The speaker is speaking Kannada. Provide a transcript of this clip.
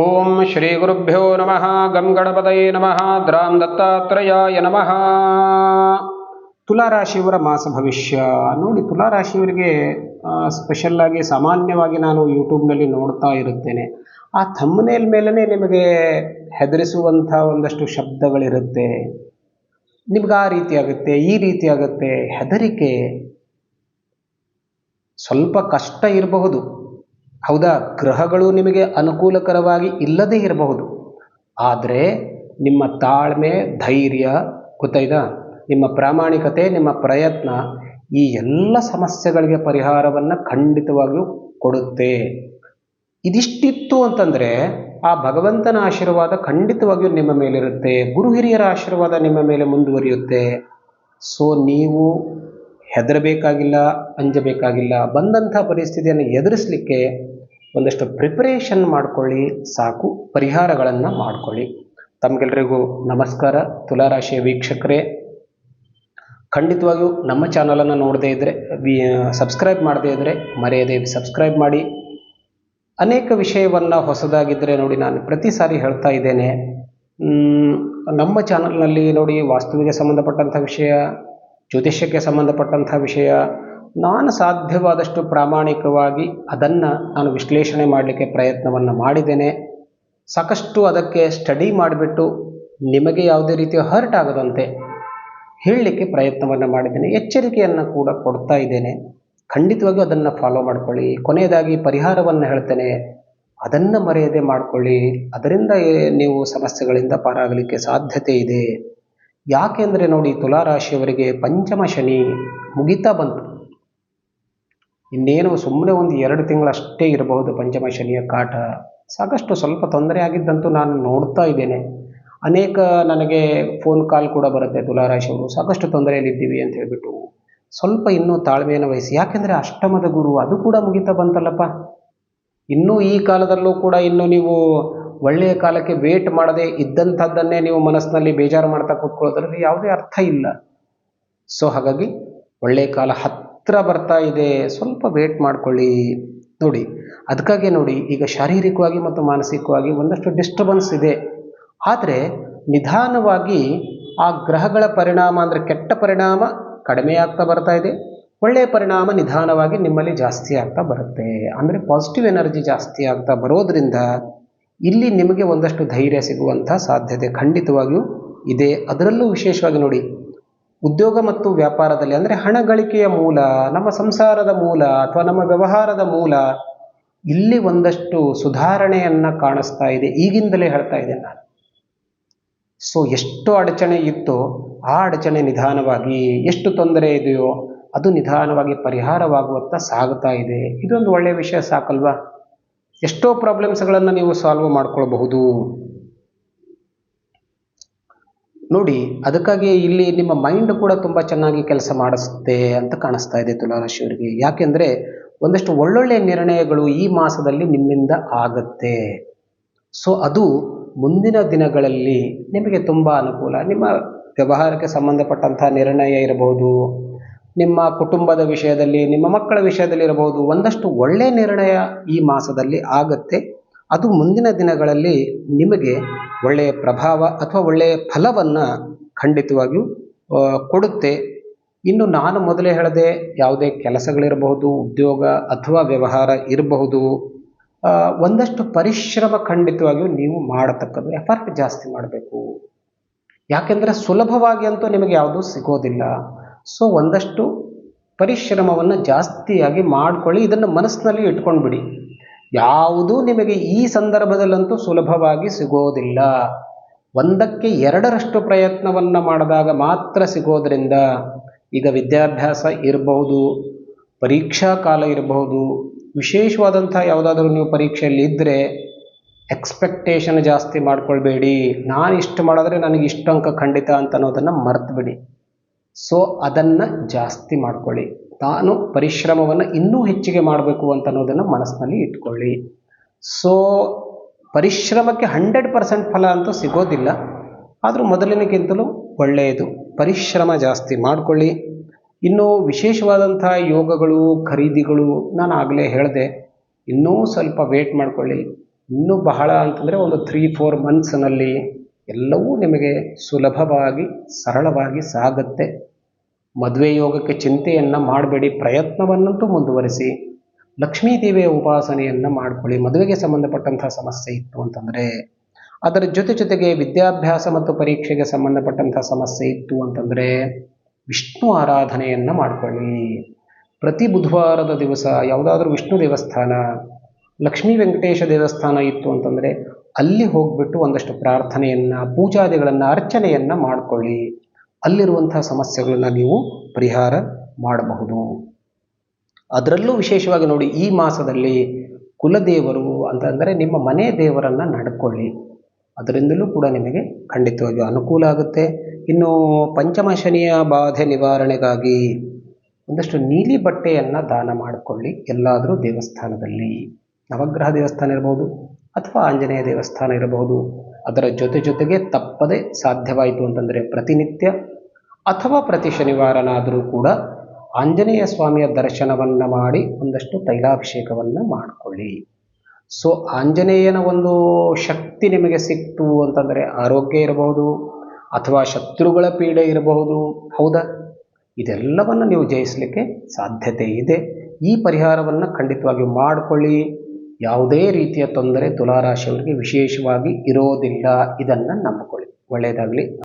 ಓಂ ಶ್ರೀ ಗುರುಭ್ಯೋ ನಮಃ ಗಂ ಗಣಪತಯೇ ನಮಃ ದ್ರಾಂ ದತ್ತಾತ್ರೇಯಾಯ ನಮಃ ತುಲಾರಾಶಿಯವರ ಮಾಸ ಭವಿಷ್ಯ. ನೋಡಿ, ತುಲಾರಾಶಿಯವರಿಗೆ ಸ್ಪೆಷಲ್ ಆಗಿ ಸಾಮಾನ್ಯವಾಗಿ ನಾನು ಯೂಟ್ಯೂಬ್ನಲ್ಲಿ ನೋಡ್ತಾ ಇರುತ್ತೇನೆ. ಆ ಥಮ್ಮನೇಲ್ ಮೇಲೇ ನಿಮಗೆ ಹೆದರಿಸುವಂಥ ಒಂದಷ್ಟು ಶಬ್ದಗಳಿರುತ್ತೆ. ನಿಮ್ಗೆ ಆ ರೀತಿ ಆಗುತ್ತೆ, ಈ ರೀತಿ ಆಗುತ್ತೆ. ಹೆದರಿಕೆ ಸ್ವಲ್ಪ ಕಷ್ಟ ಇರಬಹುದು. ಹೌದಾ? ಗ್ರಹಗಳು ನಿಮಗೆ ಅನುಕೂಲಕರವಾಗಿ ಇಲ್ಲದೇ ಇರಬಹುದು. ಆದರೆ ನಿಮ್ಮ ತಾಳ್ಮೆ, ಧೈರ್ಯ, ಗೊತ್ತಾಯ್ತಾ? ನಿಮ್ಮ ಪ್ರಾಮಾಣಿಕತೆ, ನಿಮ್ಮ ಪ್ರಯತ್ನ ಈ ಎಲ್ಲ ಸಮಸ್ಯೆಗಳಿಗೆ ಪರಿಹಾರವನ್ನು ಖಂಡಿತವಾಗಿಯೂ ಕೊಡುತ್ತೆ. ಇದಿಷ್ಟಿತ್ತು ಅಂತಂದರೆ ಆ ಭಗವಂತನ ಆಶೀರ್ವಾದ ಖಂಡಿತವಾಗಿಯೂ ನಿಮ್ಮ ಮೇಲಿರುತ್ತೆ. ಗುರು ಹಿರಿಯರ ಆಶೀರ್ವಾದ ನಿಮ್ಮ ಮೇಲೆ ಮುಂದುವರಿಯುತ್ತೆ. ಸೊ ನೀವು ಹೆದರಬೇಕಾಗಿಲ್ಲ, ಅಂಜಬೇಕಾಗಿಲ್ಲ. ಬಂದಂಥ ಪರಿಸ್ಥಿತಿಯನ್ನು ಎದುರಿಸಲಿಕ್ಕೆ ಒಂದಷ್ಟು ಪ್ರಿಪರೇಷನ್ ಮಾಡ್ಕೊಳ್ಳಿ, ಸಾಕು ಪರಿಹಾರಗಳನ್ನು ಮಾಡ್ಕೊಳ್ಳಿ. ತಮಗೆಲ್ಲರಿಗೂ ನಮಸ್ಕಾರ. ತುಲಾರಾಶಿಯ ವೀಕ್ಷಕರೇ, ಖಂಡಿತವಾಗಿಯೂ ನಮ್ಮ ಚಾನಲನ್ನು ನೋಡದೇ ಇದ್ದರೆ ವಿ ಸಬ್ಸ್ಕ್ರೈಬ್ ಮಾಡದೇ ಇದ್ದರೆ ಮರೆಯದೇ ಸಬ್ಸ್ಕ್ರೈಬ್ ಮಾಡಿ. ಅನೇಕ ವಿಷಯವನ್ನು ಹೊಸದಾಗಿದ್ದರೆ ನೋಡಿ ನಾನು ಪ್ರತಿ ಸಾರಿ ಹೇಳ್ತಾ ಇದ್ದೇನೆ. ನಮ್ಮ ಚಾನಲ್ನಲ್ಲಿ ನೋಡಿ ವಾಸ್ತುವಿಗೆ ಸಂಬಂಧಪಟ್ಟಂಥ ವಿಷಯ, ಜ್ಯೋತಿಷ್ಯಕ್ಕೆ ಸಂಬಂಧಪಟ್ಟಂಥ ವಿಷಯ ನಾನು ಸಾಧ್ಯವಾದಷ್ಟು ಪ್ರಾಮಾಣಿಕವಾಗಿ ಅದನ್ನು ನಾನು ವಿಶ್ಲೇಷಣೆ ಮಾಡಲಿಕ್ಕೆ ಪ್ರಯತ್ನವನ್ನು ಮಾಡಿದ್ದೇನೆ. ಸಾಕಷ್ಟು ಅದಕ್ಕೆ ಸ್ಟಡಿ ಮಾಡಿಬಿಟ್ಟು ನಿಮಗೆ ಯಾವುದೇ ರೀತಿಯ ಹರ್ಟ್ ಆಗದಂತೆ ಹೇಳಲಿಕ್ಕೆ ಪ್ರಯತ್ನವನ್ನು ಮಾಡಿದ್ದೇನೆ. ಎಚ್ಚರಿಕೆಯನ್ನು ಕೂಡ ಕೊಡ್ತಾ ಇದ್ದೇನೆ. ಖಂಡಿತವಾಗಿಯೂ ಅದನ್ನು ಫಾಲೋ ಮಾಡಿಕೊಳ್ಳಿ. ಕೊನೆಯದಾಗಿ ಪರಿಹಾರವನ್ನು ಹೇಳ್ತೇನೆ. ಅದನ್ನು ಮರೆಯದೆ ಮಾಡಿಕೊಳ್ಳಿ. ಅದರಿಂದ ನೀವು ಸಮಸ್ಯೆಗಳಿಂದ ಪಾರಾಗಲಿಕ್ಕೆ ಸಾಧ್ಯತೆ ಇದೆ. ಯಾಕೆಂದರೆ ನೋಡಿ, ತುಲಾರಾಶಿಯವರಿಗೆ ಪಂಚಮ ಶನಿ ಮುಗಿತಾ ಬಂತು. ಇನ್ನೇನು ಸುಮ್ಮನೆ ಒಂದು ಎರಡು ತಿಂಗಳಷ್ಟೇ ಇರಬಹುದು ಪಂಚಮ ಶನಿಯ ಕಾಟ. ಸಾಕಷ್ಟು ಸ್ವಲ್ಪ ತೊಂದರೆ ಆಗಿದ್ದಂತೂ ನಾನು ನೋಡ್ತಾ ಇದ್ದೇನೆ. ಅನೇಕ ನನಗೆ ಫೋನ್ ಕಾಲ್ ಕೂಡ ಬರುತ್ತೆ ತುಲಾರಾಶಿಯವರು. ಸಾಕಷ್ಟು ತೊಂದರೆಯಲ್ಲಿದ್ದೀವಿ ಅಂತ ಹೇಳಿಬಿಟ್ಟು. ಸ್ವಲ್ಪ ಇನ್ನೂ ತಾಳ್ಮೆಯನ್ನು ವಹಿಸಿ. ಯಾಕೆಂದರೆ ಅಷ್ಟಮದ ಗುರು, ಅದು ಕೂಡ ಮುಗಿತಾ ಬಂತಲ್ಲಪ್ಪ. ಇನ್ನೂ ಈ ಕಾಲದಲ್ಲೂ ಕೂಡ ಇನ್ನು ನೀವು ಒಳ್ಳೆಯ ಕಾಲಕ್ಕೆ ವೇಟ್ ಮಾಡದೆ ಇದ್ದಂಥದ್ದನ್ನೇ ನೀವು ಮನಸ್ಸಿನಲ್ಲಿ ಬೇಜಾರು ಮಾಡ್ತಾ ಕೂತ್ಕೊಳ್ಳೋದ್ರಲ್ಲಿ ಯಾವುದೇ ಅರ್ಥ ಇಲ್ಲ. ಸೊ ಹಾಗಾಗಿ ಒಳ್ಳೆಯ ಕಾಲ ಹತ್ತಿರ ಬರ್ತಾ ಇದೆ, ಸ್ವಲ್ಪ ವೇಟ್ ಮಾಡ್ಕೊಳ್ಳಿ ನೋಡಿ. ಅದಕ್ಕಾಗಿ ನೋಡಿ, ಈಗ ಶಾರೀರಿಕವಾಗಿ ಮತ್ತು ಮಾನಸಿಕವಾಗಿ ಒಂದಷ್ಟು ಡಿಸ್ಟರ್ಬೆನ್ಸ್ ಇದೆ. ಆದರೆ ನಿಧಾನವಾಗಿ ಆ ಗ್ರಹಗಳ ಪರಿಣಾಮ ಅಂದರೆ ಕೆಟ್ಟ ಪರಿಣಾಮ ಕಡಿಮೆ ಆಗ್ತಾ ಬರ್ತಾ ಇದೆ. ಒಳ್ಳೆಯ ಪರಿಣಾಮ ನಿಧಾನವಾಗಿ ನಿಮ್ಮಲ್ಲಿ ಜಾಸ್ತಿ ಆಗ್ತಾ ಬರುತ್ತೆ. ಅಂದರೆ ಪಾಸಿಟಿವ್ ಎನರ್ಜಿ ಜಾಸ್ತಿ ಆಗ್ತಾ ಬರೋದರಿಂದ ಇಲ್ಲಿ ನಿಮಗೆ ಒಂದಷ್ಟು ಧೈರ್ಯ ಸಿಗುವಂಥ ಸಾಧ್ಯತೆ ಖಂಡಿತವಾಗಿಯೂ ಇದೆ. ಅದರಲ್ಲೂ ವಿಶೇಷವಾಗಿ ನೋಡಿ ಉದ್ಯೋಗ ಮತ್ತು ವ್ಯಾಪಾರದಲ್ಲಿ ಅಂದರೆ ಹಣ ಗಳಿಕೆಯ ಮೂಲ, ನಮ್ಮ ಸಂಸಾರದ ಮೂಲ ಅಥವಾ ನಮ್ಮ ವ್ಯವಹಾರದ ಮೂಲ, ಇಲ್ಲಿ ಒಂದಷ್ಟು ಸುಧಾರಣೆಯನ್ನು ಕಾಣಿಸ್ತಾ ಇದೆ. ಈಗಿಂದಲೇ ಹೇಳ್ತಾ ಇದೆ ನಾನು. ಸೊ ಎಷ್ಟು ಅಡಚಣೆ ಇತ್ತೋ ಆ ಅಡಚಣೆ ನಿಧಾನವಾಗಿ ಎಷ್ಟು ತೊಂದರೆ ಇದೆಯೋ ಅದು ನಿಧಾನವಾಗಿ ಪರಿಹಾರವಾಗುವತ್ತ ಸಾಗುತ್ತಾ ಇದೆ. ಇದೊಂದು ಒಳ್ಳೆಯ ವಿಷಯ ಸಾಕಲ್ವಾ? ಎಷ್ಟೋ ಪ್ರಾಬ್ಲಮ್ಸ್ಗಳನ್ನು ನೀವು ಸಾಲ್ವ್ ಮಾಡ್ಕೊಳ್ಬಹುದು. ನೋಡಿ, ಅದಕ್ಕಾಗಿ ಇಲ್ಲಿ ನಿಮ್ಮ ಮೈಂಡ್ ಕೂಡ ತುಂಬ ಚೆನ್ನಾಗಿ ಕೆಲಸ ಮಾಡಿಸುತ್ತೆ ಅಂತ ಕಾಣಿಸ್ತಾ ಇದೆ ತುಲಾರಾಶಿಯವರಿಗೆ ಯಾಕೆಂದರೆ ಒಂದಷ್ಟು ಒಳ್ಳೊಳ್ಳೆಯ ನಿರ್ಣಯಗಳು ಈ ಮಾಸದಲ್ಲಿ ನಿಮ್ಮಿಂದ ಆಗತ್ತೆ. ಸೊ ಅದು ಮುಂದಿನ ದಿನಗಳಲ್ಲಿ ನಿಮಗೆ ತುಂಬ ಅನುಕೂಲ. ನಿಮ್ಮ ವ್ಯವಹಾರಕ್ಕೆ ಸಂಬಂಧಪಟ್ಟಂತಹ ನಿರ್ಣಯ ಇರಬಹುದು. ನಿಮ್ಮ ಕುಟುಂಬದ ವಿಷಯದಲ್ಲಿ, ನಿಮ್ಮ ಮಕ್ಕಳ ವಿಷಯದಲ್ಲಿ ಇರಬಹುದು. ಒಂದಷ್ಟು ಒಳ್ಳೆಯ ನಿರ್ಣಯ ಈ ಮಾಸದಲ್ಲಿ ಆಗತ್ತೆ. ಅದು ಮುಂದಿನ ದಿನಗಳಲ್ಲಿ ನಿಮಗೆ ಒಳ್ಳೆಯ ಪ್ರಭಾವ ಅಥವಾ ಒಳ್ಳೆಯ ಫಲವನ್ನು ಖಂಡಿತವಾಗಿಯೂ ಕೊಡುತ್ತೆ. ಇನ್ನು ನಾನು ಮೊದಲೇ ಹೇಳಿದೆ ಯಾವುದೇ ಕೆಲಸಗಳಿರಬಹುದು, ಉದ್ಯೋಗ ಅಥವಾ ವ್ಯವಹಾರ ಇರಬಹುದು ಒಂದಷ್ಟು ಪರಿಶ್ರಮ ಖಂಡಿತವಾಗಿಯೂ ನೀವು ಮಾಡತಕ್ಕದ್ದು ಎಫರ್ಟ್ ಜಾಸ್ತಿ ಮಾಡಬೇಕು. ಯಾಕೆಂದರೆ ಸುಲಭವಾಗಿ ಅಂತೂ ನಿಮಗೆ ಯಾವುದೂ ಸಿಗೋದಿಲ್ಲ. ಸೊ ಒಂದಷ್ಟು ಪರಿಶ್ರಮವನ್ನು ಜಾಸ್ತಿಯಾಗಿ ಮಾಡಿಕೊಳ್ಳಿ, ಇದನ್ನು ಮನಸ್ಸಿನಲ್ಲಿ ಇಟ್ಕೊಂಡ್ಬಿಡಿ. ಯಾವುದೂ ನಿಮಗೆ ಈ ಸಂದರ್ಭದಲ್ಲಂತೂ ಸುಲಭವಾಗಿ ಸಿಗೋದಿಲ್ಲ. ಒಂದಕ್ಕೆ ಎರಡರಷ್ಟು ಪ್ರಯತ್ನವನ್ನು ಮಾಡಿದಾಗ ಮಾತ್ರ ಸಿಗೋದರಿಂದ ಈಗ ವಿದ್ಯಾಭ್ಯಾಸ ಇರಬಹುದು, ಪರೀಕ್ಷಾ ಕಾಲ ಇರಬಹುದು, ವಿಶೇಷವಾದಂಥ ಯಾವುದಾದ್ರೂ ನೀವು ಪರೀಕ್ಷೆಯಲ್ಲಿ ಇದ್ದರೆ ಎಕ್ಸ್ಪೆಕ್ಟೇಷನ್ ಜಾಸ್ತಿ ಮಾಡ್ಕೊಳ್ಬೇಡಿ, ನಾನು ಇಷ್ಟು ಮಾಡಿದ್ರೆ ನನಗೆ ಇಷ್ಟು ಅಂಕ ಖಂಡಿತ ಅಂತ ಅನ್ನೋದನ್ನು ಮರೆತುಬಿಡಿ. ಸೊ ಅದನ್ನು ಜಾಸ್ತಿ ಮಾಡ್ಕೊಳ್ಳಿ. ನಾನು ಪರಿಶ್ರಮವನ್ನು ಇನ್ನೂ ಹೆಚ್ಚಿಗೆ ಮಾಡಬೇಕು ಅಂತ ಅನ್ನೋದನ್ನು ಮನಸ್ಸಿನಲ್ಲಿ ಇಟ್ಕೊಳ್ಳಿ. ಸೊ ಪರಿಶ್ರಮಕ್ಕೆ ಹಂಡ್ರೆಡ್ ಪರ್ಸೆಂಟ್ ಫಲ ಅಂತೂ ಸಿಗೋದಿಲ್ಲ. ಆದರೂ ಮೊದಲಿನಕ್ಕಿಂತಲೂ ಒಳ್ಳೆಯದು. ಪರಿಶ್ರಮ ಜಾಸ್ತಿ ಮಾಡಿಕೊಳ್ಳಿ. ಇನ್ನು ವಿಶೇಷವಾದಂಥ ಯೋಗಗಳು, ಖರೀದಿಗಳು ನಾನು ಆಗಲೇ ಹೇಳಿದೆ. ಇನ್ನೂ ಸ್ವಲ್ಪ ವೇಟ್ ಮಾಡಿಕೊಳ್ಳಿ. ಇನ್ನೂ ಬಹಳ ಅಂತಂದರೆ ಒಂದು ತ್ರೀ ಫೋರ್ ಮಂತ್ಸ್ನಲ್ಲಿ ಎಲ್ಲವೂ ನಿಮಗೆ ಸುಲಭವಾಗಿ, ಸರಳವಾಗಿ ಸಾಗುತ್ತೆ. ಮದುವೆ ಯೋಗಕ್ಕೆ ಚಿಂತೆಯನ್ನು ಮಾಡಬೇಡಿ ಪ್ರಯತ್ನವನ್ನಂತೂ ಮುಂದುವರಿಸಿ. ಲಕ್ಷ್ಮೀ ದೇವಿಯ ಉಪಾಸನೆಯನ್ನು ಮಾಡ್ಕೊಳ್ಳಿ. ಮದುವೆಗೆ ಸಂಬಂಧಪಟ್ಟಂತಹ ಸಮಸ್ಯೆ ಇತ್ತು ಅಂತಂದರೆ, ಅದರ ಜೊತೆ ಜೊತೆಗೆ ವಿದ್ಯಾಭ್ಯಾಸ ಮತ್ತು ಪರೀಕ್ಷೆಗೆ ಸಂಬಂಧಪಟ್ಟಂತಹ ಸಮಸ್ಯೆ ಇತ್ತು ಅಂತಂದರೆ, ವಿಷ್ಣು ಆರಾಧನೆಯನ್ನು ಮಾಡಿಕೊಳ್ಳಿ. ಪ್ರತಿ ಬುಧವಾರದ ದಿವಸ ಯಾವುದಾದ್ರೂ ವಿಷ್ಣು ದೇವಸ್ಥಾನ, ಲಕ್ಷ್ಮೀ ವೆಂಕಟೇಶ ದೇವಸ್ಥಾನ ಇತ್ತು ಅಂತಂದರೆ, ಅಲ್ಲಿ ಹೋಗ್ಬಿಟ್ಟು ಒಂದಷ್ಟು ಪ್ರಾರ್ಥನೆಯನ್ನು, ಪೂಜಾದಿಗಳನ್ನು, ಅರ್ಚನೆಯನ್ನು ಮಾಡಿಕೊಳ್ಳಿ. ಅಲ್ಲಿರುವಂಥ ಸಮಸ್ಯೆಗಳನ್ನು ನೀವು ಪರಿಹಾರ ಮಾಡಬಹುದು. ಅದರಲ್ಲೂ ವಿಶೇಷವಾಗಿ ನೋಡಿ, ಈ ಮಾಸದಲ್ಲಿ ಕುಲದೇವರು ಅಂತಂದರೆ ನಿಮ್ಮ ಮನೆ ದೇವರನ್ನು ನಡ್ಕೊಳ್ಳಿ. ಅದರಿಂದಲೂ ಕೂಡ ನಿಮಗೆ ಖಂಡಿತವಾಗಿಯೂ ಅನುಕೂಲ ಆಗುತ್ತೆ. ಇನ್ನು ಪಂಚಮ ಶನಿಯ ಬಾಧೆ ನಿವಾರಣೆಗಾಗಿ ಒಂದಷ್ಟು ನೀಲಿ ಬಟ್ಟೆಯನ್ನು ದಾನ ಮಾಡಿಕೊಳ್ಳಿ. ಎಲ್ಲಾದರೂ ದೇವಸ್ಥಾನದಲ್ಲಿ. ನವಗ್ರಹ ದೇವಸ್ಥಾನ ಇರಬಹುದು ಅಥವಾ ಆಂಜನೇಯ ದೇವಸ್ಥಾನ ಇರಬಹುದು ಅದರ ಜೊತೆ ಜೊತೆಗೆ ತಪ್ಪದೆ ಸಾಧ್ಯವಾಯಿತು ಅಂತಂದರೆ ಪ್ರತಿನಿತ್ಯ ಅಥವಾ ಪ್ರತಿ ಶನಿವಾರನಾದರೂ ಕೂಡ ಆಂಜನೇಯ ಸ್ವಾಮಿಯ ದರ್ಶನವನ್ನು ಮಾಡಿ ಒಂದಷ್ಟು ತೈಲಾಭಿಷೇಕವನ್ನು ಮಾಡಿಕೊಳ್ಳಿ. ಸೊ ಆಂಜನೇಯನ ಒಂದು ಶಕ್ತಿ ನಿಮಗೆ ಸಿಕ್ತು ಅಂತಂದರೆ ಆರೋಗ್ಯ ಇರಬಹುದು ಅಥವಾ ಶತ್ರುಗಳ ಪೀಡೆ ಇರಬಹುದು. ಹೌದಾ? ಇದೆಲ್ಲವನ್ನು ನೀವು ಜಯಿಸಲಿಕ್ಕೆ ಸಾಧ್ಯತೆ ಇದೆ. ಈ ಪರಿಹಾರವನ್ನು ಖಂಡಿತವಾಗಿಯೂ ಮಾಡಿಕೊಳ್ಳಿ. ಯಾವುದೇ ರೀತಿಯ ತೊಂದರೆ ತುಲಾರಾಶಿಯವರಿಗೆ ವಿಶೇಷವಾಗಿ ಇರೋದಿಲ್ಲ. ಇದನ್ನು ನಂಬಿಕೊಳ್ಳಿ. ಒಳ್ಳೆಯದಾಗಲಿ